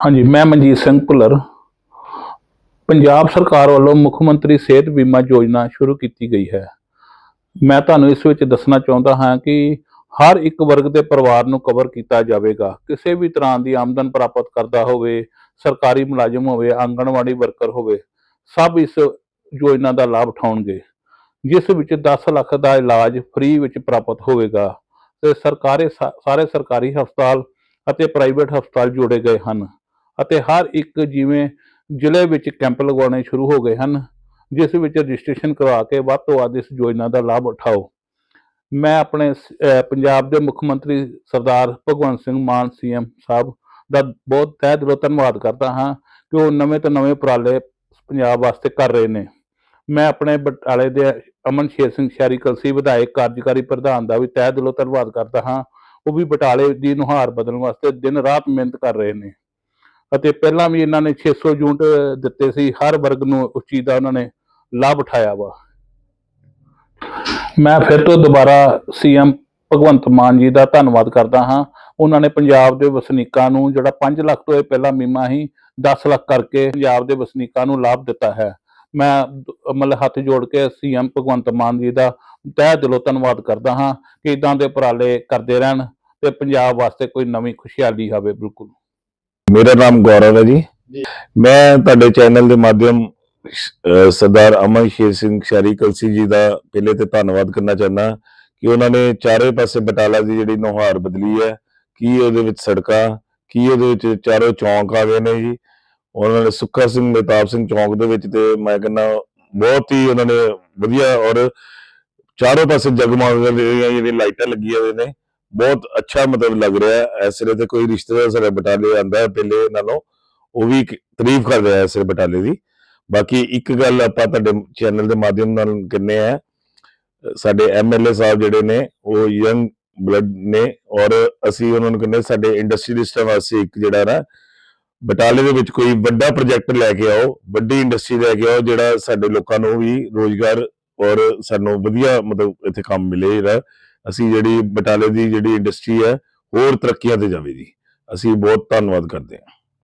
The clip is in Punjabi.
ਹਾਂਜੀ, ਮੈਂ ਮਨਜੀਤ ਸਿੰਘ ਭੁੱਲਰ। ਪੰਜਾਬ ਸਰਕਾਰ ਵੱਲੋਂ ਮੁੱਖ ਮੰਤਰੀ ਸਿਹਤ ਬੀਮਾ ਯੋਜਨਾ ਸ਼ੁਰੂ ਕੀਤੀ ਗਈ ਹੈ। ਮੈਂ ਤੁਹਾਨੂੰ ਇਸ ਵਿੱਚ ਦੱਸਣਾ ਚਾਹੁੰਦਾ ਹਾਂ ਕਿ ਹਰ ਇੱਕ ਵਰਗ ਦੇ ਪਰਿਵਾਰ ਨੂੰ ਕਵਰ ਕੀਤਾ ਜਾਵੇਗਾ। ਕਿਸੇ ਵੀ ਤਰ੍ਹਾਂ ਦੀ ਆਮਦਨ ਪ੍ਰਾਪਤ ਕਰਦਾ ਹੋਵੇ, ਸਰਕਾਰੀ ਮੁਲਾਜ਼ਮ ਹੋਵੇ, ਆਂਗਣਵਾੜੀ ਵਰਕਰ ਹੋਵੇ, ਸਭ ਇਸ ਯੋਜਨਾ ਦਾ ਲਾਭ ਉਠਾਉਣਗੇ। ਜਿਸ ਵਿੱਚ 10 ਲੱਖ ਦਾ ਇਲਾਜ ਫ੍ਰੀ ਵਿੱਚ ਪ੍ਰਾਪਤ ਹੋਵੇਗਾ ਤੇ ਸਰਕਾਰੀ ਸਾਰੇ ਸਰਕਾਰੀ ਹਸਪਤਾਲ ਅਤੇ ਪ੍ਰਾਈਵੇਟ ਹਸਪਤਾਲ ਜੋੜੇ ਗਏ ਹਨ। ਅਤੇ ਹਰ ਇੱਕ ਜਿਵੇਂ ਜ਼ਿਲ੍ਹੇ ਵਿੱਚ ਕੈਂਪ ਲਗਾਉਣੇ ਸ਼ੁਰੂ ਹੋ ਗਏ ਹਨ, ਜਿਸ ਵਿੱਚ ਰਜਿਸਟ੍ਰੇਸ਼ਨ ਕਰਵਾ ਕੇ ਵੱਧ ਤੋਂ ਵੱਧ ਇਸ ਯੋਜਨਾ ਦਾ ਲਾਭ ਉਠਾਓ। ਮੈਂ ਆਪਣੇ ਪੰਜਾਬ ਦੇ ਮੁੱਖ ਮੰਤਰੀ ਸਰਦਾਰ ਭਗਵੰਤ ਸਿੰਘ ਮਾਨ ਸੀਐਮ ਸਾਹਿਬ ਦਾ ਬਹੁਤ ਤਹਿ ਦਿਲੋਂ ਧੰਨਵਾਦ ਕਰਦਾ ਹਾਂ ਕਿ ਉਹ ਨਵੇਂ ਤੋਂ ਨਵੇਂ ਉਪਰਾਲੇ ਪੰਜਾਬ ਵਾਸਤੇ ਕਰ ਰਹੇ ਨੇ। ਮੈਂ ਆਪਣੇ ਬਟਾਲੇ ਦੇ ਅਮਨ ਸ਼ੇਰ ਸਿੰਘ ਸ਼ਹਿਰੀ ਕਲਸੀ ਵਿਧਾਇਕ, ਕਾਰਜਕਾਰੀ ਪ੍ਰਧਾਨ ਦਾ ਵੀ ਤਹਿ ਦਿਲੋਂ ਧੰਨਵਾਦ ਕਰਦਾ ਹਾਂ। ਉਹ ਵੀ ਬਟਾਲੇ ਦੀ ਨੁਹਾਰ ਬਦਲਣ ਵਾਸਤੇ ਦਿਨ ਰਾਤ ਮਿਹਨਤ ਕਰ ਰਹੇ ਨੇ। ਅਤੇ ਪਹਿਲਾਂ ਵੀ ਇਹਨਾਂ ਨੇ 600 ਯੂਨਿਟ ਦਿੱਤੇ ਸੀ, ਹਰ ਵਰਗ ਨੂੰ ਉਸ ਚੀਜ਼ ਦਾ ਉਹਨਾਂ ਨੇ ਲਾਭ ਉਠਾਇਆ ਵਾ। ਮੈਂ ਫਿਰ ਤੋਂ ਦੁਬਾਰਾ ਸੀਐਮ ਭਗਵੰਤ ਮਾਨ ਜੀ ਦਾ ਧੰਨਵਾਦ ਕਰਦਾ ਹਾਂ। ਉਹਨਾਂ ਨੇ ਪੰਜਾਬ ਦੇ ਵਸਨੀਕਾਂ ਨੂੰ ਜਿਹੜਾ 5 ਲੱਖ ਤੋਂ ਇਹ ਪਹਿਲਾਂ ਬੀਮਾ ਹੀ 10 ਲੱਖ ਕਰਕੇ ਪੰਜਾਬ ਦੇ ਵਸਨੀਕਾਂ ਨੂੰ ਲਾਭ ਦਿੱਤਾ ਹੈ। ਮੈਂ ਮਤਲਬ ਹੱਥ ਜੋੜ ਕੇ ਸੀਐਮ ਭਗਵੰਤ ਮਾਨ ਜੀ ਦਾ ਤਹਿ ਦਿਲੋਂ ਧੰਨਵਾਦ ਕਰਦਾ ਹਾਂ ਕਿ ਇਦਾਂ ਦੇ ਉਪਰਾਲੇ ਕਰਦੇ ਰਹਿਣ ਤੇ ਪੰਜਾਬ ਵਾਸਤੇ ਕੋਈ ਨਵੀਂ ਖੁਸ਼ਹਾਲੀ ਆਵੇ, ਬਿਲਕੁਲ। ਮੇਰਾ ਨਾਮ ਗੌਰਵ ਹੈ ਜੀ। ਮੈਂ ਤੁਹਾਡੇ ਚੈਨਲ ਦੇ ਮਾਧਿਅਮ ਸਰਦਾਰ ਅਮਨ ਸ਼ੇਰ ਸਿੰਘ ਸ਼ਾਰੀ ਕਲਸੀ ਜੀ ਦਾ ਪਹਿਲੇ ਤੇ ਧੰਨਵਾਦ ਕਰਨਾ ਚਾਹੁੰਦਾ ਕਿ ਉਹਨਾਂ ਨੇ ਚਾਰੇ ਪਾਸੇ ਬਟਾਲਾ ਦੀ ਜਿਹੜੀ ਨੁਹਾਰ ਬਦਲੀ ਹੈ ਕੀ ਉਹਦੇ ਵਿੱਚ ਸੜਕਾਂ ਕੀ ਉਹਦੇ ਵਿੱਚ ਚਾਰੋਂ ਚੌਂਕ ਆ ਗਏ ਨੇ ਜੀ। ਉਹਨਾਂ ਨੇ ਸੁੱਖਾ ਸਿੰਘ ਮਹਿਤਾਬ ਸਿੰਘ ਚੌਂਕ ਦੇ ਵਿੱਚ ਤੇ ਮੈਂ ਕਹਿੰਦਾ ਬਹੁਤ ਹੀ ਉਹਨਾਂ ਨੇ ਵਧੀਆ ਔਰ ਚਾਰੋਂ ਪਾਸੇ ਜਗਮਗ ਜਿਹੜੀਆਂ ਲਾਈਟਾਂ ਲੱਗੀਆਂ ਹੋਏ ਨੇ। ਬਹੁਤ ਅੱਛਾ ਮਤਲਬ ਲੱਗ ਰਿਹਾ ਹੈ। ਇਸ ਵੇਲੇ ਤੇ ਕੋਈ ਰਿਸ਼ਤੇਦਾਰ ਸਾਡੇ ਬਟਾਲੇ ਆਂਦਾ ਹੈ, ਪਹਿਲੇ ਨਾਲੋਂ, ਉਹ ਵੀ ਤਾਰੀਫ ਕਰ ਰਿਹਾ ਇਸ ਵੇਲੇ ਬਟਾਲੇ ਦੀ। ਬਾਕੀ ਇੱਕ ਗੱਲ ਆਪਾਂ ਤੁਹਾਡੇ ਚੈਨਲ ਦੇ ਮਾਧਿਅਮ ਨਾਲ ਕਹਿੰਦੇ ਆ ਸਾਡੇ ਐਮਐਲਏ ਸਾਹਿਬ ਜਿਹੜੇ ਨੇ, ਉਹ ਯੰਗ ਬਲੱਡ ਨੇ ਔਰ ਅਸੀਂ ਉਹਨਾਂ ਨੂੰ ਕਹਿੰਦੇ ਸਾਡੇ ਇੰਡਸਟਰੀਲਿਸਟਾਂ ਵਾਸਤੇ ਇੱਕ ਜਿਹੜਾ ਨਾ, ਬਟਾਲੇ ਦੇ ਵਿੱਚ ਕੋਈ ਵੱਡਾ ਪ੍ਰੋਜੈਕਟ ਲੈ ਕੇ ਆਓ, ਵੱਡੀ ਇੰਡਸਟਰੀ ਲੈ ਕੇ ਆਓ, ਜਿਹੜਾ ਸਾਡੇ ਲੋਕਾਂ ਨੂੰ ਵੀ ਰੋਜ਼ਗਾਰ ਔਰ ਸਾਨੂੰ ਵਧੀਆ ਮਤਲਬ ਇੱਥੇ ਕੰਮ ਮਿਲੇ ਜਿਹੜਾ। ਅਸੀਂ ਜਿਹੜੀ ਬਟਾਲੇ ਦੀ ਜਿਹੜੀ ਇੰਡਸਟਰੀ ਹੈ, ਹੋਰ ਤਰੱਕੀਆਂ ਤੇ ਜਾਵੇ ਜੀ ਅਸੀਂ ਬਹੁਤ ਧੰਨਵਾਦ ਕਰਦੇ ਹਾਂ।